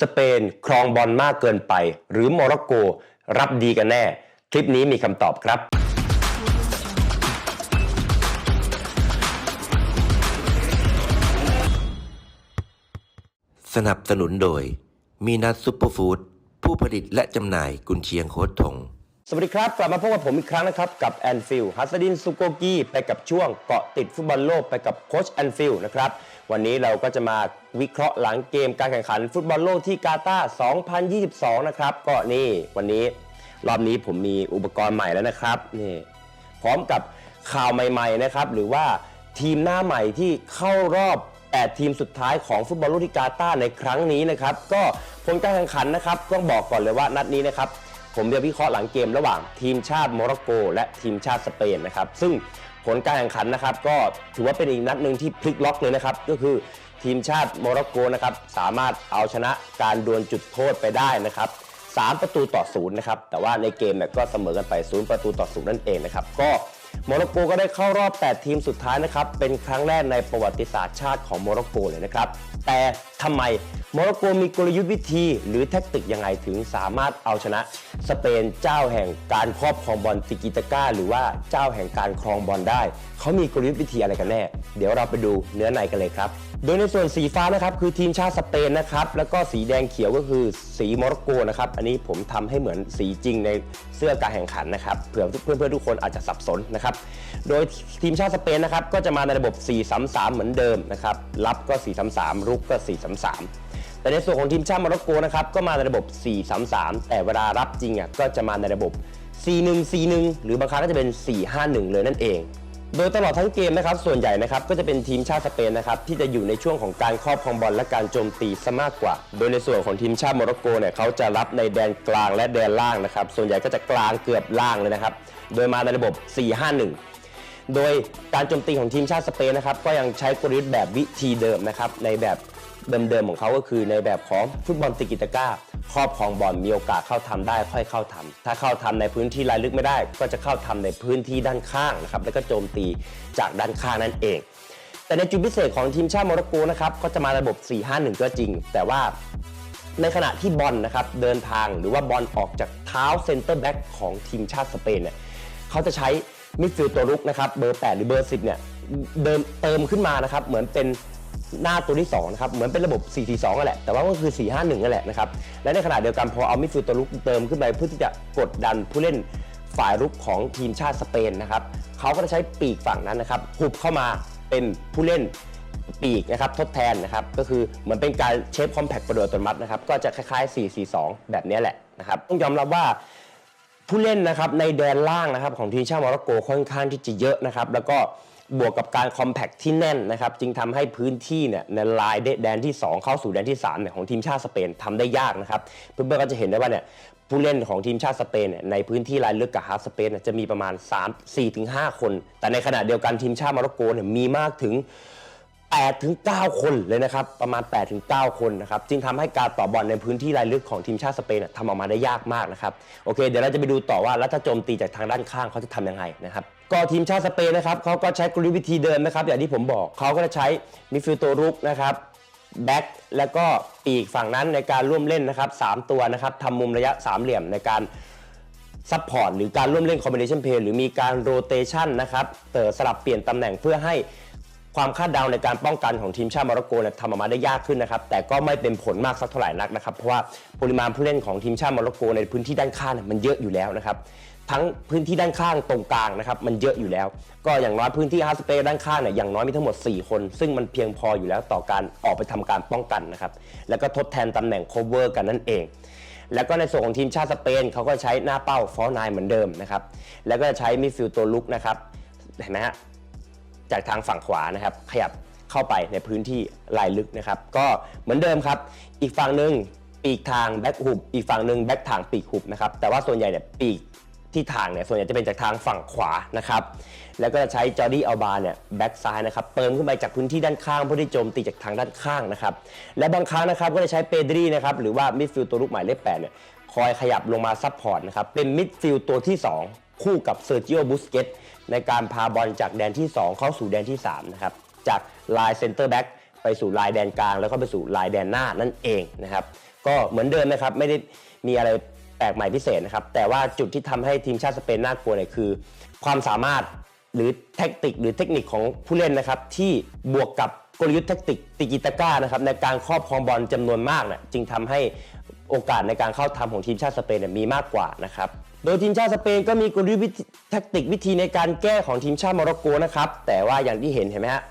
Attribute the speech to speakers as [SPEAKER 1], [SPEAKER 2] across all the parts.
[SPEAKER 1] สเปนครองบอลมากเกินไป หรือโมร็อกโกรับดีกันแน่ คลิปนี้มีคำตอบครับ
[SPEAKER 2] สนับสนุนโดย มีนัทซุปเปอร์ฟู้ดผู้ผลิตและจำหน่ายกุนเชียงโคตทง
[SPEAKER 1] สวัสดีครับ กลับมาพบกับผมอีกครั้งนะครับ กับแอนฟิลฮัสดินสุโกกีไปกับช่วงเกาะติดฟุตบอลโลกไปกับโค้ชแอนฟิลนะครับ วันนี้เราก็จะมาวิเคราะห์หลังเกมการแข่งขันฟุตบอลโลกที่กาตาร์2022 นะครับ ก็นี่วันนี้รอบนี้ผมมีอุปกรณ์ใหม่แล้วนะครับนี่พร้อมกับข่าวใหม่ๆนะครับ หรือว่าทีมหน้าใหม่ที่เข้ารอบ 8 ทีมสุดท้ายของฟุตบอลโลกที่กาตาร์ในครั้งนี้นะครับ ก็ผลการแข่งขันนะครับต้องบอกก่อนเลยว่านัดนี้นะครับผมจะวิเคราะห์หลังเกมระหว่างทีมชาติโมร็อกโก และทีมชาติสเปนนะครับ ซึ่ง ผลการแข่งขันนะครับ ก็ถือว่าเป็นอีกนัดหนึ่งที่พลิกล็อกเลยนะครับ ก็คือทีมชาติโมร็อกโกนะครับ สามารถเอาชนะการดวลจุดโทษไปได้นะครับ3ประตูต่อศูนย์นะครับ แต่ว่าในเกมเนี่ยก็เสมอกันไป 0 ประตูต่อศูนย์นั่นเองนะครับ ก็ โมร็อกโกก็ได้เข้ารอบ 8 ทีมสุดท้ายนะครับ เป็นครั้งแรกในประวัติศาสตร์ชาติของโมร็อกโกเลยนะครับ แต่ทำไมโมร็อกโกมีกลยุทธ์วิธีหรือแท็กติกยังไงถึงสามารถเอาชนะ สเปนเจ้าแห่งการครอบครองบอลติกิตาก้า หรือว่าเจ้าแห่งการครองบอลได้ เขามีกลยุทธ์วิธีอะไรกันแน่ เดี๋ยวเราไปดูเนื้อในกันเลยครับ โดยในส่วนสีฟ้านะครับคือทีมชาติสเปนนะครับ แล้วก็สีแดงเขียวก็คือสีโมร็อกโกนะครับ อันนี้ผมทำให้เหมือนสีจริงในเสื้อการแข่งขันนะครับ เผื่อเพื่อนๆทุกคนอาจจะสับสนนะครับ โดยทีมชาติสเปนนะครับก็จะมาในระบบ 4-3-3 เหมือนเดิมนะครับ รับก็ 4-3-3 รุกก็ 4-3-3 แต่ในส่วนของทีมชาติโมร็อกโกนะครับก็มาในระบบ 4-3-3 แต่เวลารับจริงอะก็จะมาในระบบ 4-1-4-1 หรือบางครั้งก็จะเป็น 4-5-1 เลยนั่นเอง โดยตลอดทั้งเกมนะครับส่วนใหญ่นะครับก็จะเป็นทีมชาติสเปนนะครับที่จะอยู่ในช่วงของการครอบครองบอลและการโจมตีซะมากกว่า โดยในส่วนของทีมชาติโมร็อกโกเนี่ยเขาจะรับในแดนกลางและแดนล่างนะครับส่วนใหญ่ก็จะกลางเกือบล่างเลยนะครับโดยมาในระบบ 4-5-1 โดยการโจมตีของทีมชาติสเปนนะครับก็ยังใช้กลยุทธ์แบบวิธีเดิมนะครับในแบบเดิมๆของเขาก็คือในแบบของฟุตบอลติกิตาก้า ครอบครองบอลมีโอกาสเข้าทำได้ค่อยเข้าทำถ้าเข้าทำในพื้นที่รายลึกไม่ได้ ก็จะเข้าทำในพื้นที่ด้านข้างนะครับแล้วก็โจมตีจากด้านข้างนั่นเอง แต่ในจุดพิเศษของทีมชาติโมร็อกโกนะครับก็จะมาระบบ 4-5-1 ก็จริง แต่ว่าในขณะที่บอลนะครับเดินทางหรือว่าบอลออกจากเท้าเซนเตอร์แบ็กของทีมชาติสเปนเนี่ยเขาจะใช้มิดฟิลด์ตัวรุกนะครับเบอร์ 8 หรือเบอร์ 10เนี่ยเดิมเติมขึ้นมานะครับเหมือนเป็น หน้าตัวที่2นะครับ เหมือนเป็นระบบ 4-4-2นั่นแหละ แต่ว่าก็คือ 4-5-1นั่นแหละนะครับ และในขณะเดียวกันพอเอามิดฟิลด์ตัวรุกเติมขึ้นไปเพื่อที่จะกดดันผู้เล่นฝ่ายรุกของทีมชาติสเปนนะครับ เขาก็จะใช้ปีกฝั่งนั้นนะครับหุบเข้ามาเป็นผู้เล่นปีกนะครับทดแทนนะครับ ก็คือเหมือนเป็นการเชฟคอมแพคประโดยอัตโนมัตินะครับ ก็จะคล้ายๆ 4-4-2 แบบนี้แหละนะครับ ต้องยอมรับว่าผู้เล่นนะครับในแดนล่างนะครับของทีมชาติโมร็อกโกค่อนข้างที่จะเยอะนะครับ แล้วก็ บวกกับการคอมแพคที่แน่นนะครับจึงทำให้พื้นที่เนี่ยในลายแดนที่ 2 เข้าสู่แดนที่3เนี่ยของทีมชาติสเปนทำได้ยากนะครับเพื่อนๆก็จะเห็นได้ว่าเนี่ยผู้เล่นของทีมชาติสเปนเนี่ยในพื้นที่ลายลึกกับฮาร์สเปนจะมีประมาณ 3 4-5 คน แต่ในขณะเดียวกันทีมชาติโมร็อกโกเนี่ยมีมากถึง 8ถึง9คนเลยนะครับ ประมาณ8ถึง9คนนะครับ จึงทำให้การต่อบอลในพื้นที่รายลึกของทีมชาติสเปนนะทำออกมาได้ยากมากนะครับ โอเค เดี๋ยวเราจะไปดูต่อว่า แล้วถ้าโจมตีจากทางด้านข้างเขาจะทำยังไงนะครับ ก็ทีมชาติสเปนนะครับเขาก็ใช้กลยุทธ์วิธีเดิมนะครับ อย่างที่ผมบอกเขาก็จะใช้มิดฟิลด์ตัวรุกนะครับแบ็กแล้วก็ปีกฝั่งนั้นในการร่วมเล่นนะครับสามตัวนะครับทำมุมระยะสามเหลี่ยมในการซัพพอร์ตหรือการร่วมเล่นคอมบิเนชันเพย์หรือมีการโรเตชันนะครับเติสลับเปลี่ยนตำแหน่งเพื่อให้ ความคาดเดาในการป้องกันของทีมชาติโมร็อกโกเนี่ยทำออกมาได้ยากขึ้นนะครับแต่ก็ไม่เป็นผลมากสักเท่าไหร่นักนะครับเพราะว่าปริมาณผู้เล่นของทีมชาติโมร็อกโกในพื้นที่ด้านข้างมันเยอะอยู่แล้วนะครับทั้งพื้นที่ด้านข้างตรงกลางนะครับมันเยอะอยู่แล้ว ก็อย่างน้อยพื้นที่ฮาร์สเปย์ด้านข้างเนี่ยอย่างน้อยมีทั้งหมด 4 คน ซึ่งมันเพียงพออยู่แล้วต่อการออกไปทำการป้องกันนะครับแล้วก็ทดแทนตำแหน่งโคเวอร์กันนั่นเอง แล้วก็ในส่วนของทีมชาติสเปนเขาก็ใช้หน้าเป้าฟอร์นายเหมือนเดิมนะครับแล้วก็ใช้มิดฟิลด์ตัวลุกนะครับเห็นไหมฮะ จากทางฝั่งขวานะครับ ขยับเข้าไปในพื้นที่ลายลึกนะครับ ก็เหมือนเดิมครับ อีกฝั่งหนึ่งปีกทางแบ็คหุบอีกฝั่งหนึ่งแบ็คทางปีกหุบนะครับแต่ว่าส่วนใหญ่เนี่ยปีกที่ทางเนี่ยส่วนใหญ่จะเป็นจากทางฝั่งขวานะครับแล้วก็จะใช้จอร์ดี้อัลบาเนี่ยแบ็กซ้ายนะครับเติมขึ้นไปจากพื้นที่ด้านข้างเพื่อที่โจมตีจากทางด้านข้างนะครับและบางครั้งนะครับก็จะใช้เปดรีนะครับหรือว่ามิดฟิลด์ตัวลูกหมายเลขแปดเนี่ยคอยขยับลงมาซับพอร์ตนะครับเป็นมิดฟิลด์ตัวที่ 2 คู่กับเซอร์จิโอบุสเกตในการพาบอลจากแดนที่ 2 เข้าสู่แดนที่3นะครับจากลายเซนเตอร์แบ็กไปสู่ลายแดนกลาง แล้วก็ไปสู่ลายแดนหน้านั่นเองนะครับก็เหมือนเดิมนะครับไม่ได้มีอะไรแปลกใหม่พิเศษนะครับแต่ว่าจุดที่ทำให้ทีมชาติสเปนน่ากลัวเนี่ยคือ ความสามารถหรือแท็กติกหรือเทคนิคของผู้เล่นนะครับที่บวกกับกลยุทธ์แท็กติกติกิตาก้านะครับในการครอบครองบอลจำนวนมากเนี่ยจึงทำให้โอกาสในการเข้าทำของทีมชาติสเปนเนี่ยมีมากกว่านะครับ โดยทีมชาติสเปนก็มีกลยุทธ์วิธีแท็กติกวิธีในการแก้ของทีมชาติโมร็อกโกนะครับ แต่ว่าอย่างที่เห็นเห็นไหมฮะ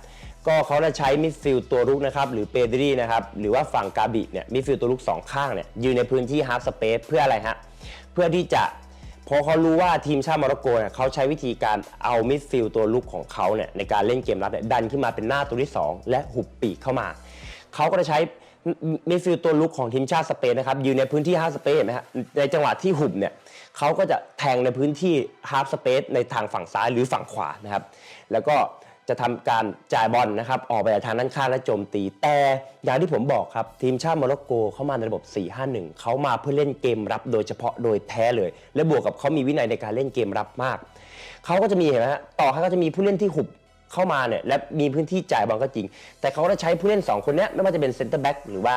[SPEAKER 1] ก็เขาจะใช้มิดฟิลด์ตัวรุกนะครับหรือเปเดรีนะครับหรือว่าฝั่งกาบิเนี่ยมิดฟิลด์ตัวรุกสองข้างเนี่ยยืนในพื้นที่ฮาร์ฟสเปซเพื่ออะไรฮะเพื่อที่จะเพอเขารู้ว่าทีมชาติโมร็อกโกเนี่ยเขาใช้วิธีการเอามิดฟิลด์ตัวลุกของเขาเนี่ยในการเล่นเกมรับเนี่ยดันขึ้นมาเป็นหน้าตัวที่ 2 และหุบปีกเข้ามา เขาก็จะใช้ มิดฟิลด์ตัวลุกของทีมชาติสเปนนะครับยืนในพื้นที่ฮาร์ฟสเปซเห็นไหมฮะในจังหวะที่หุบเนี่ยเขาก็จะแทงในพื้นที่ฮาร์ฟสเปซในทางฝั่งซ้ายหรือฝั่งขวานะครับ แล้วก็จะทำการจ่ายบอลนะครับ ออกไปจากทางด้านข้างและโจมตี แต่อย่างที่ผมบอกครับ ทีมชาติโมร็อกโกเข้ามาในระบบ 4-5-1 เขามาเพื่อเล่นเกมรับโดยเฉพาะโดยแท้เลย และบวกกับเขามีวินัยในการเล่นเกมรับมาก เขาก็จะมีเห็นไหมฮะต่อให้เขาจะมีผู้เล่นที่หุบ เข้ามาเนี่ยและมีพื้นที่จ่ายบอลก็จริง แต่เขาก็จะใช้ผู้เล่น 2 คนนี้ไม่ว่าจะเป็นเซนเตอร์แบ็กหรือว่า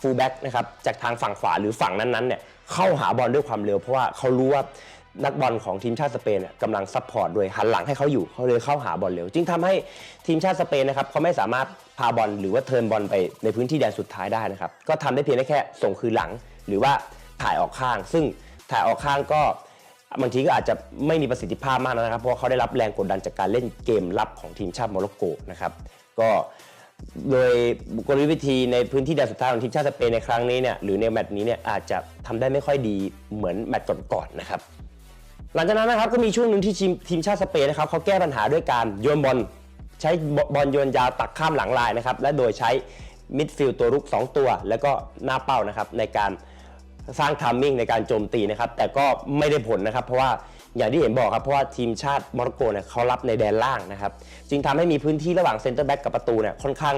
[SPEAKER 1] ฟูลแบ็กนะครับจากทางฝั่งขวาหรือฝั่งนั้นๆเนี่ยเข้าหาบอลด้วยความเร็ว เพราะว่าเขารู้ว่านักบอลของทีมชาติสเปนเนี่ยกำลังซัพพอร์ตโดยหันหลังให้เขาอยู่เขาเลยเข้าหาบอลเร็ว จึงทำให้ทีมชาติสเปนนะครับเขาไม่สามารถพาบอลหรือว่าเทิร์นบอลไปในพื้นที่แดนสุดท้ายได้นะครับก็ทำได้เพียงได้แค่ส่งคืนหลัง หรือว่าถ่ายออกข้าง ซึ่งถ่ายออกข้างก็ บางทีก็อาจจะไม่มีประสิทธิภาพมากนะครับ เพราะาเขาได้รับแรงกดดันจากการเล่นเกมรับของทีมชาติโมร็อกโกนะครับก็โดยกลยุทธ์วิธีในพื้นที่แดนสุดท้ายของทีมชาติสเปนในครั้งนี้เนี่ยหรือในแมตช์นี้เนี่ยอาจจะทำได้ไม่ค่อยดีเหมือนแมตช์ก่อนๆนะครับ หลังจากนั้นนะครับก็มีช่วงหนึ่งที่ทีมทีมชาติสเปนนะครับเขาแก้ปัญหาด้วยการโยนบอลใช้บอลโยนยาวตักข้ามหลังลายนะครับและโดยใช้มิดฟิลด์ตัวรุก 2 ตัว แล้วก็หน้าเป้านะครับในการ สร้างทัมมิ่งในการโจมตีนะครับ แต่ก็ไม่ได้ผลนะครับ เพราะว่าอย่างที่เห็นบอกครับ เพราะว่าทีมชาติโมร็อกโกเนี่ยเขารับในแดนล่างนะครับ จึงทำให้มีพื้นที่ระหว่างเซนเตอร์แบ็กกับประตูเนี่ยค่อนข้าง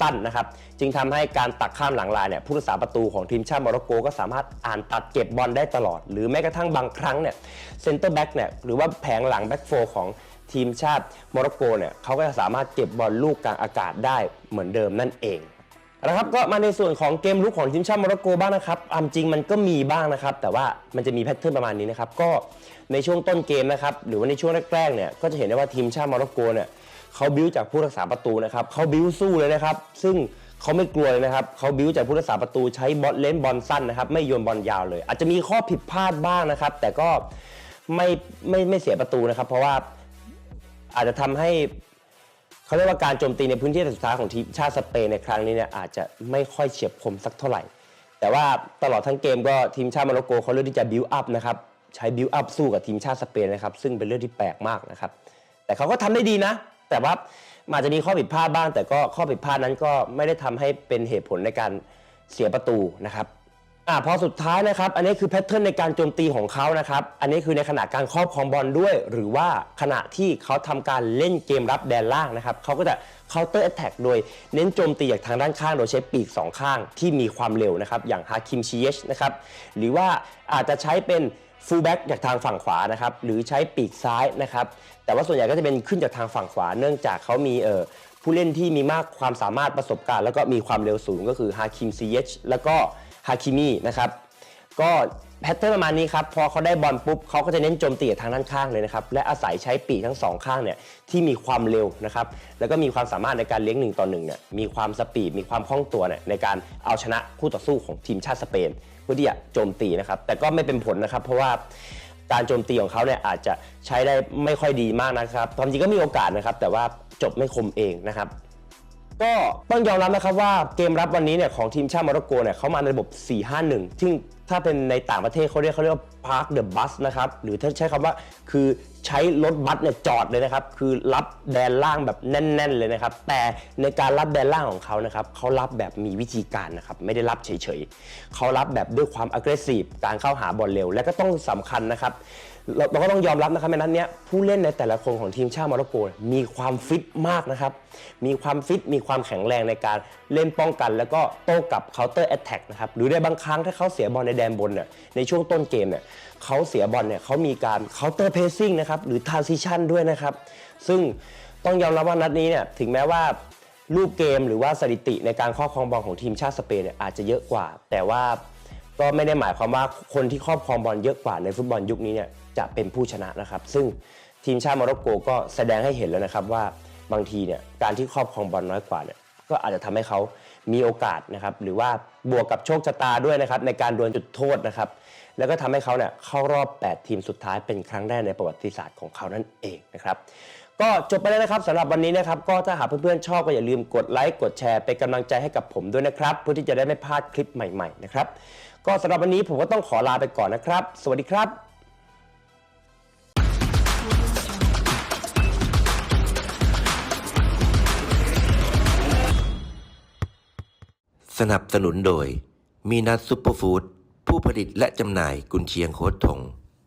[SPEAKER 1] สั้นนะครับ จึงทำให้การตักข้ามหลังลายเนี่ยผู้รักษาประตูของทีมชาติโมร็อกโกก็สามารถอ่านตัดเก็บบอลได้ตลอด หรือแม้กระทั่งบางครั้งเนี่ยเซนเตอร์แบ็กเนี่ยหรือว่าแผงหลังแบ็กโฟของทีมชาติโมร็อกโกเนี่ยเขาก็จะสามารถเก็บบอลลูกกลางอากาศได้เหมือนเดิมนั่นเอง นะครับก็มาในส่วนของเกมลุกของทีมชาติโมร็อกโกบ้างนะครับอามจริงมันก็มีบ้างนะครับ แต่ว่ามันจะมีแพทเทิร์นประมาณนี้นะครับก็ในช่วงต้นเกมนะครับหรือว่าในช่วงแรกๆเนี่ยก็จะเห็นได้ว่าทีมชาติโมร็อกโกเนี่ยเขาบิ้วจากผู้รักษาประตูนะครับเขาบิ้วสู้เลยนะครับซึ่งเขาไม่กลัวเลยนะครับเขาบิ้วจากผู้รักษาประตูใช้บอลเล่นบอลสั้นนะครับไม่โยนบอลยาวเลย อาจจะมีข้อผิดพลาดบ้างนะครับ แต่ก็ไม่ไม่ไม่เสียประตูนะครับ เพราะว่าอาจจะทำให้ เขาเรียกว่าการโจมตีในพื้นที่สุดท้ายของทีมชาติสเปนในครั้งนี้เนี่ยอาจจะไม่ค่อยเฉียบคมสักเท่าไหร่ แต่ว่าตลอดทั้งเกมก็ทีมชาติโมร็อกโกเขาเลือกที่จะบิวอัพนะครับใช้บิวอัพสู้กับทีมชาติสเปนนะครับซึ่งเป็นเรื่องที่แปลกมากนะครับแต่เขาก็ทำได้ดีนะ แต่ว่าอาจจะมีข้อผิดพลาดบ้าง แต่ก็ข้อผิดพลาดนั้นก็ไม่ได้ทำให้เป็นเหตุผลในการเสียประตูนะครับ อ่าพอสุดท้ายนะครับ อันนี้คือแพทเทิร์นในการโจมตีของเขานะครับ อันนี้คือในขณะการครอบครองบอลด้วย หรือว่าขณะที่เขาทำการเล่นเกมรับแดนล่างนะครับเขาก็จะ counter attack โดยเน้นโจมตีจากทางด้านข้าง โดยใช้ปีกสองข้างที่มีความเร็วนะครับ อย่างฮาคิมชีเยชนะครับ หรือว่าอาจจะใช้เป็นฟูลแบ็กจากทางฝั่งขวานะครับ หรือใช้ปีกซ้ายนะครับ แต่ว่าส่วนใหญ่ก็จะเป็นขึ้นจากทางฝั่งขวา เนื่องจากเขามีเอ่อผู้เล่นที่มีมากความสามารถประสบการณ์ แล้วก็มีความเร็วสูงก็คือฮาคิมซีเยชแล้วก็ ฮาคิมีนะครับก็แพทเทิร์นประมาณนี้ครับพอเขาได้บอลปุ๊บเขาก็จะเน้นโจมตีทางด้านข้างเลยนะครับและอาศัยใช้ปีกทั้งสองข้างเนี่ยที่มีความเร็วนะครับแล้วก็มีความสามารถในการเลี้ยงหนึ่งต่อหนึ่งเนี่ยมีความสปีดมีความคล่องตัวเนี่ยในการเอาชนะคู่ต่อสู้ของทีมชาติสเปนเพื่อที่จะโจมตีนะครับแต่ก็ไม่เป็นผลนะครับ เพราะว่าการโจมตีของเขาเนี่ยอาจจะใช้ได้ไม่ค่อยดีมากนะครับความจริงก็มีโอกาสนะครับ แต่ว่าจบไม่คมเองนะครับ ก็ต้องยอมรับนะครับว่าเกมรับวันนี้เนี่ยของทีมชาติโมร็อกโกเนี่ยเขามาในระบบ 4-5-1 ซึ่งถ้าเป็นในต่างประเทศเขาเรียกเขาเรียกว่า Park the Bus นะครับ หรือถ้าใช้คำว่าคือใช้รถบัสเนี่ยจอดเลยนะครับ คือรับแดนล่างแบบแน่น ๆ เลยนะครับ แต่ในการรับแดนล่างของเขานะครับเขารับแบบมีวิธีการนะครับ ไม่ได้รับเฉยๆเขารับแบบด้วยความ aggressive การเข้าหาบอลเร็ว และก็ต้องสำคัญนะครับเราเราก็ต้องยอมรับนะครับในนั้นเนี้ยผู้เล่นในแต่ละคนของทีมชาติโมร็อกโกมีความฟิตมากนะครับ มีความฟิตมีความแข็งแรงในการเล่นป้องกัน แล้วก็โต้กลับ counter attack นะครับหรือในบางครั้งถ้าเขาเสียบอลในแดนบนเนี่ยในช่วงต้นเกมเนี่ยเขาเสียบอลเนี่ยเขามีการ counter pressing นะครับหรือ transition ด้วยนะครับ ซึ่งต้องยอมรับว่านัดนี้เนี่ยถึงแม้ว่าลูกเกมหรือว่าสถิติในการครอบครองบอลของทีมชาติสเปนเนี่ยอาจจะเยอะกว่า แต่ว่าก็ไม่ได้หมายความว่าคนที่ครอบครองบอลเยอะกว่าในฟุตบอลยุคนี้เนี่ยจะเป็นผู้ชนะนะครับ ซึ่งทีมชาติโมร็อกโกก็แสดงให้เห็นแล้วนะครับว่าบางทีเนี่ยการที่ครอบครองบอลน้อยกว่าเนี่ย ก็อาจจะทำให้เขามีโอกาสนะครับหรือว่าบวกกับโชคชะตาด้วยนะครับในการดวลจุดโทษนะครับ แล้วก็ทำให้เขาเนี่ยเข้ารอบ 8 ทีมสุดท้ายเป็นครั้งแรกในประวัติศาสตร์ของเขานั่นเองนะครับก็จบไปแล้วนะครับสำหรับวันนี้นะครับ ก็ถ้าหากเพื่อนๆชอบก็อย่าลืมกดไลค์กดแชร์เป็นกำลังใจให้กับผมด้วยนะครับเพื่อที่จะได้ไม่พลาดคลิปใหม่ๆนะครับก็สำหรับวันนี้ผมก็ต้องขอลาไปก่อนนะครับ สวัสดีครับ
[SPEAKER 2] สนับสนุนโดย มีนัทซุปเปอร์ฟู้ดผู้ผลิตและจำหน่ายกุนเชียงโคตรถง